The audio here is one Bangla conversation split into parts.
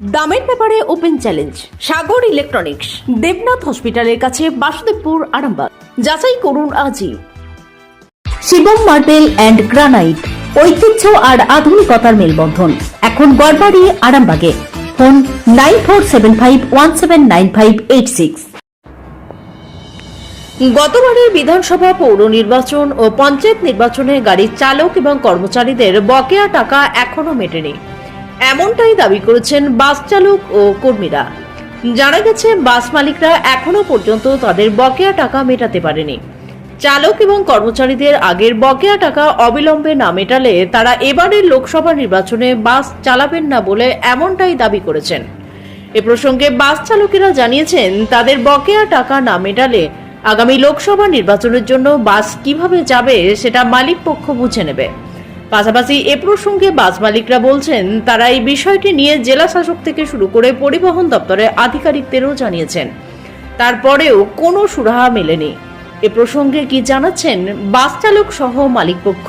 দামের ব্যাপারে open challenge, Sagar electronics, Debnath হসপিটালের কাছে বাসুদেবপুর, আরামবাগ। যাচাই করুন আজই। শিবম মার্বেল অ্যান্ড গ্রানাইট, ঐতিহ্য আর আধুনিকতার মেলবন্ধন। এখন গড়বাড়ি, আরামবাগে। Phone nine four seven five one seven nine five eight six. গতবারের বিধানসভা পৌর নির্বাচন ও পঞ্চায়েত নির্বাচনে গাড়ির চালক এবং কর্মচারীদের বকেয়া টাকা এখনও মেটেনি। এমনটাই দাবি করেছেন বাস চালক ও কর্মীরা। জানা গেছে, বাস মালিকরা এখনও পর্যন্ত তাদের বকেয়া টাকা মেটাতে পারেনি। চালক এবং কর্মচারীদের আগের বকেয়া টাকা অবিলম্বে না মেটালে তারা এবারের লোকসভা নির্বাচনে বাস চালাবেন না বলে এমনটাই দাবি করেছেন। এ প্রসঙ্গে বাস চালকেরা জানিয়েছেন, তাদের বকেয়া টাকা না মেটালে আগামী লোকসভা নির্বাচনের জন্য বাস কীভাবে যাবে সেটা মালিক পক্ষ বুঝে নেবে। পাশাপাশি এ প্রসঙ্গে বাস মালিকরা বলছেন, তারা এই বিষয়টি নিয়ে জেলা শাসক থেকে শুরু করে পরিবহন দপ্তরের আধিকারিকদেরও জানিয়েছেন। তারপরেও কোনো সুরাহা মেলেনি। এ প্রসঙ্গে কি জানাচ্ছেন বাস চালক সহ মালিক পক্ষ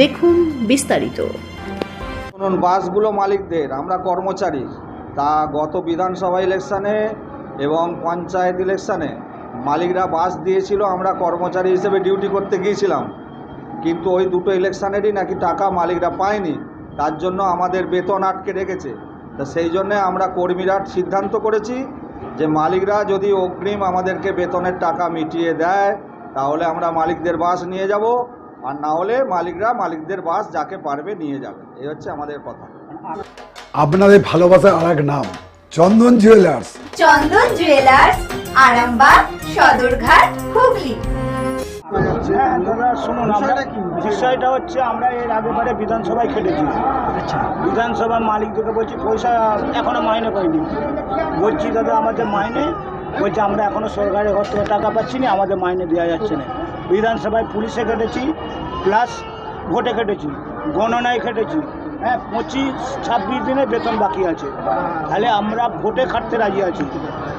দেখুন বিস্তারিত। বাসগুলো মালিকদের, আমরা কর্মচারী। তা গত বিধানসভা ইলেকশানে এবং পঞ্চায়েত ইলেকশানে মালিকরা বাস দিয়েছিল, আমরা কর্মচারী হিসেবে ডিউটি করতে গিয়েছিলাম। কিন্তু ওই দুটো ইলেকশানেরই নাকি টাকা মালিকরা পায়নি তার জন্য আমাদের বেতন আটকে রেখেছে। তা সেই জন্যে আমরা কর্মীরা সিদ্ধান্ত করেছি যে মালিকরা যদি অগ্রিম আমাদেরকে বেতনের টাকা মিটিয়ে দেয় তাহলে আমরা মালিকদের বাস নিয়ে যাব আর না হলে মালিকরা মালিকদের বাস যাকে পারবে নিয়ে যাবে। এই হচ্ছে আমাদের কথা। আপনাদের ভালোবাসার আর এক নাম চন্দন জুয়েলার্স। চন্দন জুয়েলার্স আরামবাগ সদরঘাট হুগলি। হ্যাঁ শুনুন আমরা বিষয়টা হচ্ছে আমরা এর আগেবারে বিধানসভায় খেটেছি। আচ্ছা। বিধানসভার মালিকদেরকে বলছি পয়সা এখনও মাইনে পাইনি। বলছি দাদা আমাদের মাইনে। বলছি আমরা এখনও সরকারের ঘর থেকে টাকা পাচ্ছি না আমাদের মাইনে দেওয়া যাচ্ছে না। বিধানসভায় পুলিশে খেটেছি প্লাস ভোটে খেটেছি গণনায় কেটেছি হ্যাঁ পঁচিশ ছাব্বিশ দিনে বেতন বাকি আছে। তাহলে আমরা ভোটে খাটতে রাজি আছি।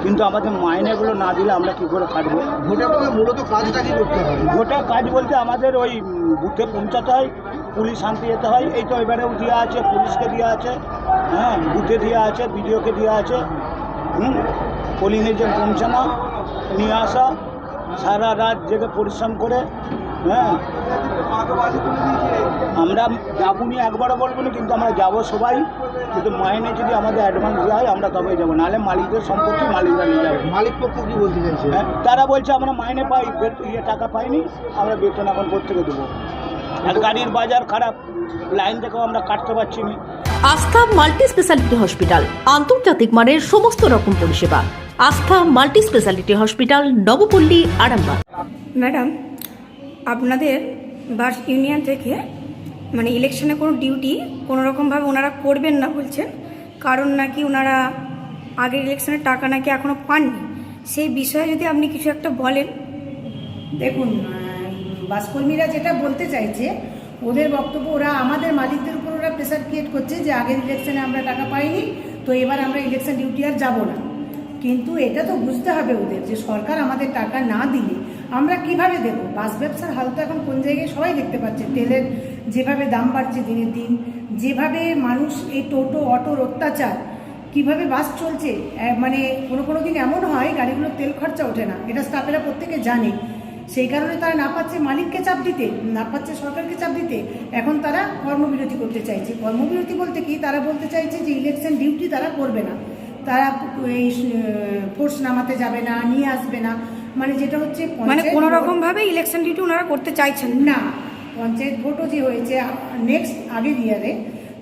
কিন্তু আমাদের মাইনেগুলো না দিলে আমরা কি করে খাটবো? ভোটে মূলত কাজটা কি করতে হবে? গোটা কাজ বলতে আমাদের ওই বুথে পৌঁছাতে হয় পুলিশ শান্তি যেতে হয়। এই তো এবারেও দেওয়া আছে পুলিশকে দেওয়া আছে হ্যাঁ বুথে দেওয়া আছে বিডিওকে দেওয়া আছে। হুম পোলিং এজেন্ট পৌঁছানো নিয়ে আসা সারা রাত জেগে পরিশ্রম করে হ্যাঁ। আমরা যাব নি একবারও বলব না কিন্তু আমরা যাব সবাই। কিন্তু মাইনে যদি আমাদের অ্যাডভান্স দেওয়া হয় আমরা তবেই যাব। নাহলে মালিকদের সম্পত্তি মালিকরা নিয়ে যাবে। মালিক পক্ষ কি বলতে চাইছে? হ্যাঁ, তারা বলছে আমরা মাইনে পাই ইয়ে টাকা পাইনি আমরা বেতন এখন থেকে দেবো। আর গাড়ির বাজার খারাপ লাইন থেকেও আমরা কাটতে পারছি না। আস্থা মাল্টি স্পেশালিটি হসপিটাল আন্তর্জাতিক মানের সমস্ত রকম পরিষেবা। Astha multi specialty hospital Nabapalli Arambagh. Madam আপনাদের বাস ইউনিয়ন থেকে মানে ইলেকশনে কোনো ডিউটি কোনো রকমভাবে ওনারা করবেন না বলছেন। কারণ নাকি ওনারা আগের ইলেকশনের টাকা নাকি এখনও পাননি। সেই বিষয়ে যদি আপনি কিছু একটা বলেন। দেখুন বাসকর্মীরা যেটা বলতে চাইছে, ওদের বক্তব্য ওরা আমাদের মালিকদের উপর ওরা প্রেশার ক্রিয়েট করছে যে আগের ইলেকশনে আমরা টাকা পাইনি, তো এবার আমরা ইলেকশন ডিউটি আর যাব না। কিন্তু এটা তো বুঝতে হবে ওদের যে সরকার আমাদের টাকা না দিলে আমরা কীভাবে দেবো? বাস ব্যবসার হাল তো এখন কোন জায়গায় সবাই দেখতে পাচ্ছে। তেলের যেভাবে দাম বাড়ছে দিনের দিন যেভাবে মানুষ এই টোটো অটোর অত্যাচার কীভাবে বাস চলছে মানে কোনো কোনো দিন এমন হয় গাড়িগুলোর তেল খরচা ওঠে না। এটা স্টাফেরা প্রত্যেকে জানে। সেই কারণে তারা না পাচ্ছে মালিককে চাপ দিতে না পাচ্ছে সরকারকে চাপ দিতে। এখন তারা কর্মবিরতি করতে চাইছে। কর্মবিরতি বলতে কি? তারা বলতে চাইছে যে ইলেকশন ডিউটি তারা করবে না। তারা এই ফোর্স নামাতে যাবে না নিয়ে আসবে না। মানে যেটা হচ্ছে মানে কোনো ভোট- রকমভাবে ইলেকশন ডিউটি ওনারা করতে চাইছেন না পঞ্চায়েত ভোটও যে হয়েছে নেক্সট আগের ইয়ারে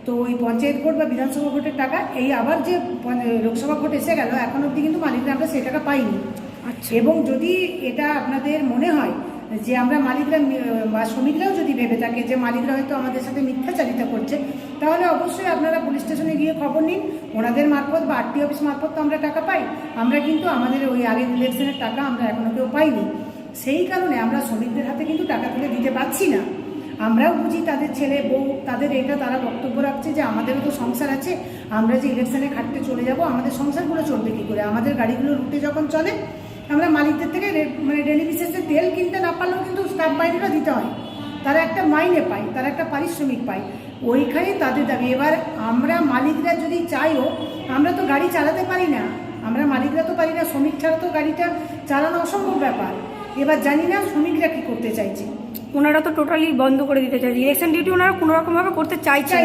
তো ওই পঞ্চায়েত ভোট বা বিধানসভা ভোটের টাকা এই আবার যে লোকসভা ভোট এসে গেল এখন অবধি কিন্তু মালিকরা আমরা সেই টাকা পাইনি। আচ্ছা। এবং যদি এটা আপনাদের মনে হয় যে আমরা মালিকরা বা শ্রমিকরাও যদি ভেবে থাকে যে মালিকরা হয়তো আমাদের সাথে মিথ্যাচারিতা করছে তাহলে অবশ্যই আপনারা পুলিশ স্টেশনে গিয়ে খবর নিন। ওনাদের মারফত বা আরটি অফিস মারফত তো আমরা টাকা পাই। আমরা কিন্তু আমাদের ওই আগের ইলেকশনের টাকা আমরা এখনও কেউ পাইনি। সেই কারণে আমরা শ্রমিকদের হাতে কিন্তু টাকা তুলে দিতে পারছি না। আমরাও বুঝি তাদের ছেলে, বউ, তাদের এটা তারা বক্তব্য রাখছে যে আমাদেরও তো সংসার আছে, আমরা যে ইলেকশনে খাটতে চলে যাব, আমাদের সংসারগুলো চলবে কী করে? আমাদের গাড়িগুলো রুটে যখন চলে, আমরা মালিকদের থেকে মানে ডেলি বিশেষে তেল কিনতে না পারলেও কিন্তু স্টাফ বাইরেটা দিতে হয়। তারা একটা মাইনে পায়, তারা একটা পারিশ্রমিক পায়। ওইখানে তাদের দাবি, এবার আমরা মালিকরা যদি চাইও, আমরা তো গাড়ি চালাতে পারি না। আমরা মালিকরা তো পারি না, শ্রমিক ছাড়া তো গাড়িটা চালানো অসম্ভব ব্যাপার। এবার জানি না শ্রমিকরা কী করতে চাইছে। ওনারা তো টোটালি বন্ধ করে দিতে চাইছে। ইলেকশন ডিউটি ওনারা কোনো রকমভাবে করতে চাইছেন।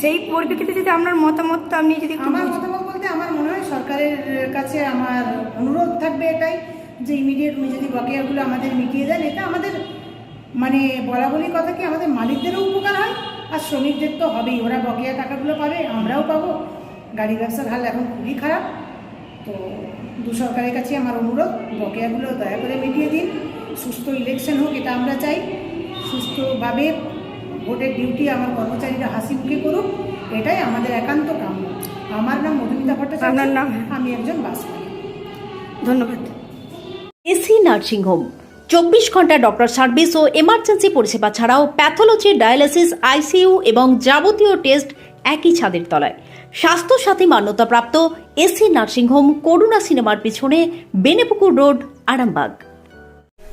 সেই পরিপ্রেক্ষিতে যদি আপনার মতামতটা আপনি যদি আমার মতামত বলতে আমার মনে হয় সরকারের কাছে আমার অনুরোধ থাকবে এটাই যে ইমিডিয়েট উনি যদি বকেয়াগুলো আমাদের মিটিয়ে দেন এটা আমাদের মানে বলা বলি কথা কি আমাদের মালিকদেরও উপকার হয় আর শ্রমিকদের তো হবেই। ওরা বকেয়া টাকাগুলো পাবে আমরাও পাবো। গাড়ি ব্যবসার হাল এখন খুবই খারাপ। তো দু সরকারের কাছে আমার অনুরোধ বকেয়াগুলো দয়া করে মিটিয়ে দিন। সুস্থ ইলেকশন হোক এটা আমরা চাই। সুস্থভাবে ভোটের ডিউটি আমার কর্মচারীরা হাসি মুখে করুক এটাই আমাদের একান্ত কাম্য আমার নাম মধুমিতা ভট্টাচার্য নাম? আমি একজন বাস। ধন্যবাদ। এসি নার্সিংহোম চব্বিশ ঘণ্টা ডক্টর সার্ভিস ও এমার্জেন্সি পরিষেবা ছাড়াও প্যাথোলজি ডায়ালিসিস আইসিইউ এবং যাবতীয় টেস্ট একই ছাদের তলায়। স্বাস্থ্যসাথী মান্যতাপ্রাপ্ত এসি নার্সিংহোম করুণা সিনেমার পিছনে বেনেপুকুর রোড আরামবাগ।